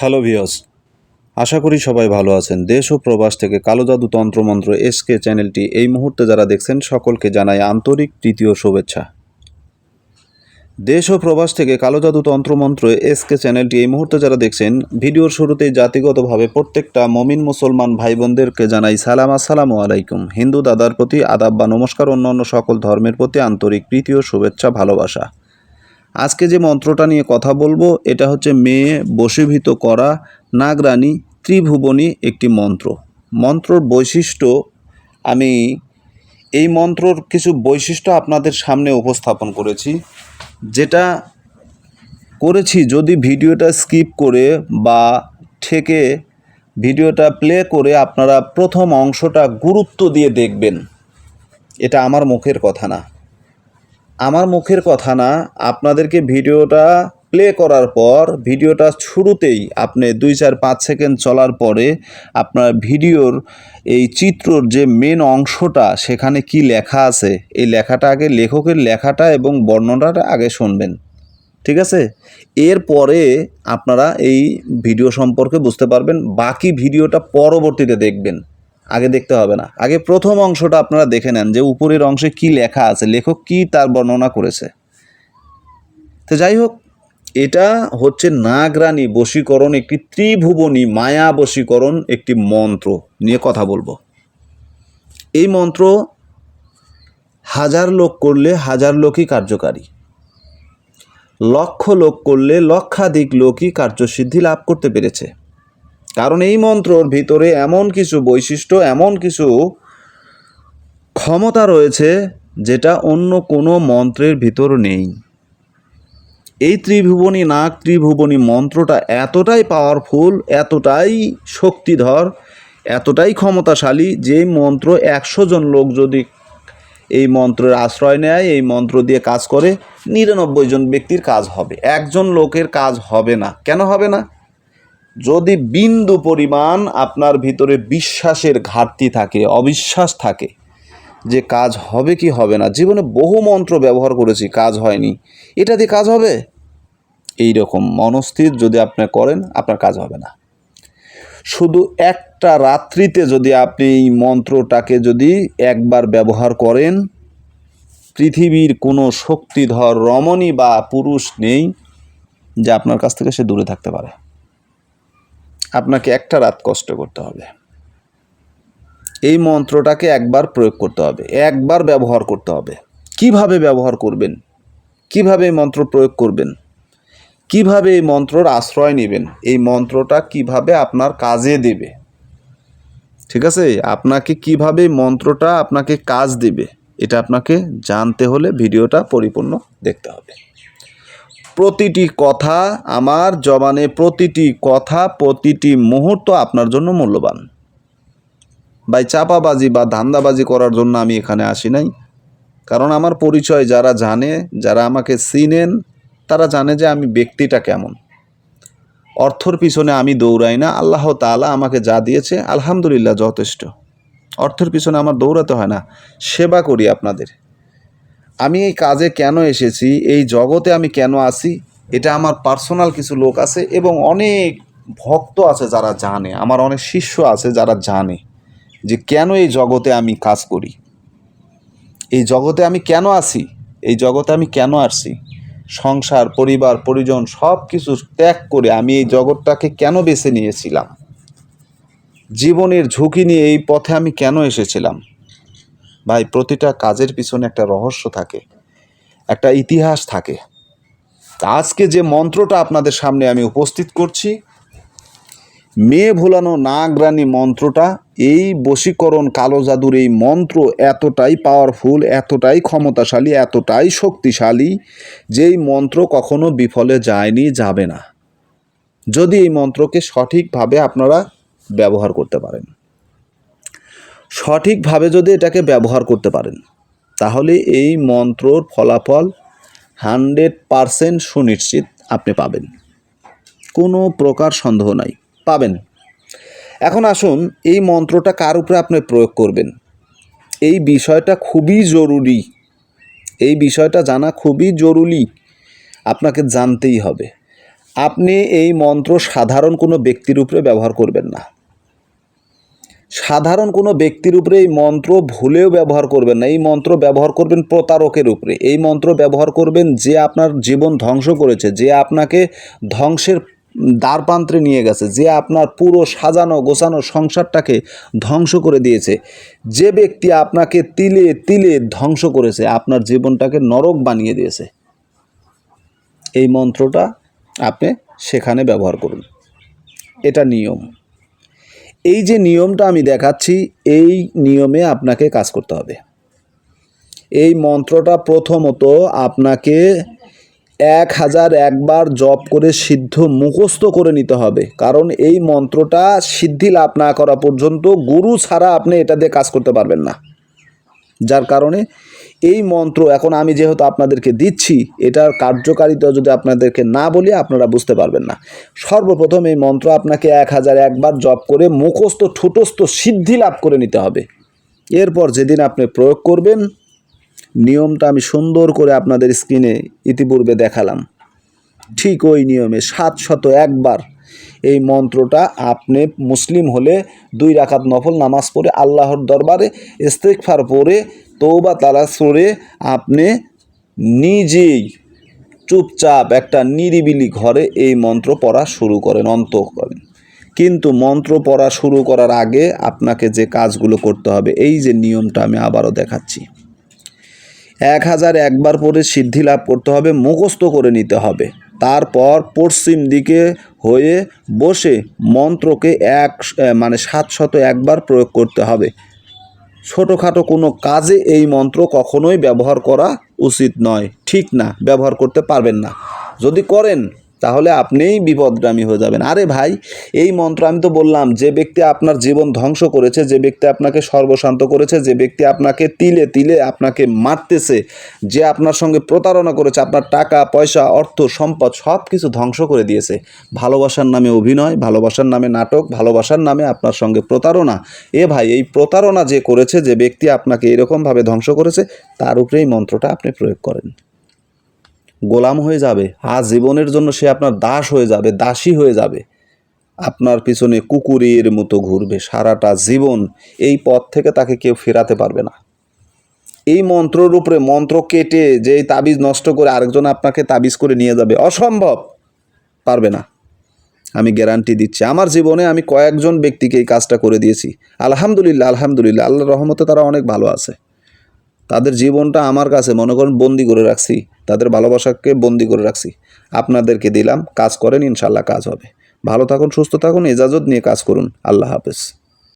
Hello ভিওস আশা করি সবাই ভালো আছেন। দেশ ও প্রবাস থেকে কালো জাদু তন্ত্রমন্ত্র এসকে চ্যানেলটি এই মুহূর্তে যারা দেখছেন, সকলকে জানাই আন্তরিক তৃতীয় শুভেচ্ছা। দেশ ও প্রবাস থেকে কালো জাদু তন্ত্রমন্ত্র এসকে চ্যানেলটি এই মুহূর্তে যারা দেখছেন, ভিডিওর শুরুতেই জাতিগতভাবে প্রত্যেকটা মমিন মুসলমান ভাই বোনদেরকে জানাই সালাম, আসসালামু আলাইকুম। হিন্দু দাদার প্রতি আদাব বা নমস্কার অন্যান্য সকল ধর্মের প্রতি আন্তরিক প্রীতি ও শুভেচ্ছা, ভালোবাসা। আজকে যে মন্ত্রটা নিয়ে কথা বলব, এটা হচ্ছে মেয়ে বশীভূত করা নাগরানী ত্রিভুবনী একটি মন্ত্র। মন্ত্রর বৈশিষ্ট্য, আমি এই মন্ত্রর কিছু বৈশিষ্ট্য আপনাদের সামনে উপস্থাপন করেছি, যেটা করেছি যদি ভিডিওটা স্কিপ করে বা ঠেকে ভিডিওটা প্লে করে আপনারা প্রথম অংশটা গুরুত্ব দিয়ে দেখবেন। এটা আমার মুখের কথা না। আমার মুখের কথা না, আপনাদেরকে ভিডিওটা প্লে করার পর, ভিডিওটা শুরুতেই আপনি দুই চার পাঁচ সেকেন্ড চলার পরে আপনার ভিডিওর এই চিত্রর যে মেন অংশটা, সেখানে কি লেখা আছে? এই লেখাটা আগে লেখকের লেখাটা এবং বর্ণনাটা আগে শুনবেন। ঠিক আছে? এরপরে আপনারা এই ভিডিও সম্পর্কে বুঝতে পারবেন, বাকি ভিডিওটা পরবর্তীতে দেখবেন। আগে দেখতে হবে না। আগে প্রথম অংশটা আপনারা দেখে নেন যে উপরের অংশে কি লেখা আছে, লেখক কি তার বর্ণনা করেছে। তো যাই হোক, এটা হচ্ছে নাগরানী বশীকরণ, একটি ত্রিভুবনী, মায়া বশীকরণ, একটি মন্ত্র নিয়ে কথা বলব। এই মন্ত্র হাজার লোক করলে হাজার লোকই কার্যকারী। লক্ষ লোক করলে লক্ষাধিক লোকই কার্যসিদ্ধি লাভ করতে পেরেছে। কারণ এই মন্ত্রর ভিতরে এমন কিছু বৈশিষ্ট্য, এমন কিছু ক্ষমতা রয়েছে যেটা অন্য কোনো মন্ত্রের ভিতর নেই। এই ত্রিভুবনী নাগ ত্রিভুবনী মন্ত্রটা এতটাই পাওয়ারফুল এতটাই শক্তিধর, এতটাই ক্ষমতাশালী যে মন্ত্র একশো জন লোক যদি এই মন্ত্রের আশ্রয় নেয়, এই মন্ত্র দিয়ে কাজ করে, নিরানব্বই জন ব্যক্তির কাজ হবে। একজন লোকের কাজ হবে না। কেন হবে না? যদি বিন্দু পরিমাণ আপনার ভিতরে বিশ্বাসের ঘাটতি থাকে, অবিশ্বাস থাকে যে কাজ হবে কি হবে না, জীবনে বহু মন্ত্র ব্যবহার করেছি, কাজ হয়নি, এটা দিয়ে কাজ হবে? এই রকম মনস্থির যদি আপনি করেন, আপনার কাজ হবে না। শুধু একটা রাত্রিতে যদি আপনি এই মন্ত্রটাকে যদি একবার ব্যবহার করেন, পৃথিবীর কোনো শক্তিধর রমণী বা পুরুষ নেই যে আপনার কাছ থেকে সে দূরে থাকতে পারে। আপনাকে একটা রাত কষ্ট করতে হবে। এই মন্ত্রটাকে একবার প্রয়োগ করতে হবে, একবার ব্যবহার করতে হবে। কীভাবে ব্যবহার করবেন? কীভাবে এই মন্ত্র প্রয়োগ করবেন? কীভাবে এই মন্ত্রর আশ্রয় নেবেন? এই মন্ত্রটা কীভাবে আপনার কাজে দেবে? ঠিক আছে? আপনাকে কীভাবে মন্ত্রটা আপনাকে কাজ দেবে, এটা আপনাকে জানতে হলে ভিডিওটা পরিপূর্ণ দেখতে হবে। প্রতিটি কথা আমার জবানে প্রতিটি কথা, প্রতিটি মুহূর্ত আপনার জন্য মূল্যবান। ভাই, চাপাবাজি বা ধান্দাবাজি করার জন্য আমি এখানে আসি নাই। কারণ আমার পরিচয় যারা জানে, যারা আমাকে চিনেন, তারা জানে যে আমি ব্যক্তিটা কেমন। অর্থর পিছনে আমি দৌড়াই না, আল্লাহ তাআলা আমাকে যা দিয়েছে, আলহামদুলিল্লাহ যথেষ্ট। অর্থের পিছনে আমার দৌড়াতে হয় না, সেবা করি আপনাদের। আমি এই কাজে কেন এসেছি? এই জগতে আমি কেন আসি এটা আমার পার্সোনাল কিছু লোক আছে এবং অনেক ভক্ত আছে যারা জানে। আমার অনেক শিষ্য আছে যারা জানে যে কেন এই জগতে আমি কাজ করি? এই জগতে আমি কেন আসি এই জগতে আমি কেন আসছি? সংসার, পরিবার, পরিজন সব কিছু ত্যাগ করে আমি এই জগৎটাকে কেন বেছে নিয়েছিলাম? জীবনের ঝুঁকি নিয়ে এই পথে আমি কেন এসেছিলাম? ভাই, প্রতিটা কাজের পিছনে একটা রহস্য থাকে, একটা ইতিহাস থাকে। আজকে যে মন্ত্রটা আপনাদের সামনে আমি উপস্থিত করছি, মেয়ে ভোলানো নাগরানী মন্ত্রটা, এই বশীকরণ কালো জাদুর এই মন্ত্র এতটাই পাওয়ারফুল এতটাই ক্ষমতাশালী, এতটাই শক্তিশালী যেই মন্ত্র কখনো বিফলে যায়নি, যাবে না। যদি এই মন্ত্রকে সঠিকভাবে আপনারা ব্যবহার করতে পারেন। সঠিকভাবে যদি এটাকে ব্যবহার করতে পারেন, তাহলে এই মন্ত্রর ফলাফল হান্ড্রেড পারসেন্ট সুনিশ্চিত আপনি পাবেন। কোনো প্রকার সন্দেহ নাই, পাবেন। এখন আসুন, এই মন্ত্রটা কার উপরে আপনি প্রয়োগ করবেন? এই বিষয়টা খুবই জরুরি। এই বিষয়টা জানা খুবই জরুরি। আপনাকে জানতেই হবে। আপনি এই মন্ত্র সাধারণ কোনো ব্যক্তির উপরে ব্যবহার করবেন না। সাধারণ কোনো ব্যক্তির উপরে এই মন্ত্র ভুলেও ব্যবহার করবেন না। এই মন্ত্র ব্যবহার করবেন প্রতারকের উপরে। এই মন্ত্র ব্যবহার করবেন যে আপনার জীবন ধ্বংস করেছে, যে আপনাকে ধ্বংসের দ্বারপান্ত্রে নিয়ে গেছে, যে আপনার পুরো সাজানো, গোছানো সংসারটাকে ধ্বংস করে দিয়েছে। যে ব্যক্তি আপনাকে তিলে তিলে ধ্বংস করেছে, আপনার জীবনটাকে নরক বানিয়ে দিয়েছে। এই মন্ত্রটা আপনি সেখানে ব্যবহার করুন। এটা নিয়ম। এই যে নিয়মটা আমি দেখাচ্ছি, এই নিয়মে আপনাকে কাজ করতে হবে। এই মন্ত্রটা প্রথমত আপনাকে এক হাজার একবার জপ করে সিদ্ধ মুখস্থ করে নিতে হবে। কারণ এই মন্ত্রটা সিদ্ধি লাভ না করা পর্যন্ত গুরু ছাড়া আপনি এটা দিয়ে কাজ করতে পারবেন না। যার কারণে এই মন্ত্র এখন আমি যেহেতু আপনাদেরকে দিচ্ছি, এটার কার্যকারিতা যদি আপনাদেরকে না বলি, আপনারা বুঝতে পারবেন না। সর্বপ্রথম এই মন্ত্র আপনাকে এক হাজার একবার জপ করে মুখস্থ, ঠুটস্থ সিদ্ধি লাভ করে নিতে হবে। এরপর যেদিন আপনি প্রয়োগ করবেন, নিয়মটা আমি সুন্দর করে আপনাদের স্ক্রিনে ইতিপূর্বে দেখালাম। ঠিক ওই নিয়মে সাত শত একবার এই মন্ত্রটা আপনি মুসলিম হলে দুই রাকাত নফল নামাজ পড়ে আল্লাহর দরবারে ইস্তেকফার পড়ে তৌবা তারা সরে আপনি নিজেই চুপচাপ একটা নিরিবিলি ঘরে এই মন্ত্র পড়া শুরু করেন অন্ত করেন। কিন্তু মন্ত্র পড়া শুরু করার আগে আপনাকে যে কাজগুলো করতে হবে, এই যে নিয়মটা আমি আবারও দেখাচ্ছি। এক হাজার একবার পরে সিদ্ধি লাভ করতে হবে, মুখস্থ করে নিতে হবে। তারপর পশ্চিম দিকে হয়ে বসে মন্ত্রকে এক মানে সাতশত একবার প্রয়োগ করতে হবে। ছোটোখাটো কোনো কাজে এই মন্ত্র কখনোই ব্যবহার করা উচিত নয়। ঠিক না, ব্যবহার করতে পারবেন না। যদি করেন তাহলে আপনিই বিপদগামী হয়ে যাবেন। আরে ভাই, এই মন্ত্র আমি তো বললাম, যে ব্যক্তি আপনার জীবন ধ্বংস করেছে, যে ব্যক্তি আপনাকে সর্বশান্ত করেছে, যে ব্যক্তি আপনাকে তিলে তিলে আপনাকে মারতেছে, যে আপনার সঙ্গে প্রতারণা করেছে, আপনার টাকা, পয়সা, অর্থ, সম্পদ, সব কিছু ধ্বংস করে দিয়েছে। ভালোবাসার নামে অভিনয়, ভালোবাসার নামে নাটক, ভালোবাসার নামে আপনার সঙ্গে প্রতারণা। এ ভাই, এই প্রতারণা যে করেছে, যে ব্যক্তি আপনাকে এরকমভাবে ধ্বংস করেছে, তার উপরে এই মন্ত্রটা আপনি প্রয়োগ করেন। গোলাম হয়ে যাবে। আজ জীবনের জন্য সে আপনার দাস হয়ে যাবে, দাসী হয়ে যাবে। আপনার পিছনে কুকুরের মতো ঘুরবে। সারাটা জীবন এই পথ থেকে তাকে কেউ ফেরাতে পারবে না। এই মন্ত্রর উপরে মন্ত্র কেটে যে তাবিজ নষ্ট করে আরেকজন আপনাকে তাবিজ করে নিয়ে যাবে, অসম্ভব! পারবে না। আমি গ্যারান্টি দিচ্ছি, আমার জীবনে আমি কয়েকজন ব্যক্তিকে এই কাজটা করে দিয়েছি। আলহামদুলিল্লাহ আলহামদুলিল্লাহ। আল্লাহর রহমতে তারা অনেক ভালো আছে। তাদের জীবনটা আমার কাছে, মনে করেন, বন্দি করে রাখছি। তাদের ভালোবাসাকে বন্দি করে রাখছি। আপনাদেরকে দিলাম, কাজ করেন ইনশাল্লাহ কাজ হবে। ভালো থাকুন, সুস্থ থাকুন এজাজত নিয়ে কাজ করুন। আল্লাহ হাফেজ।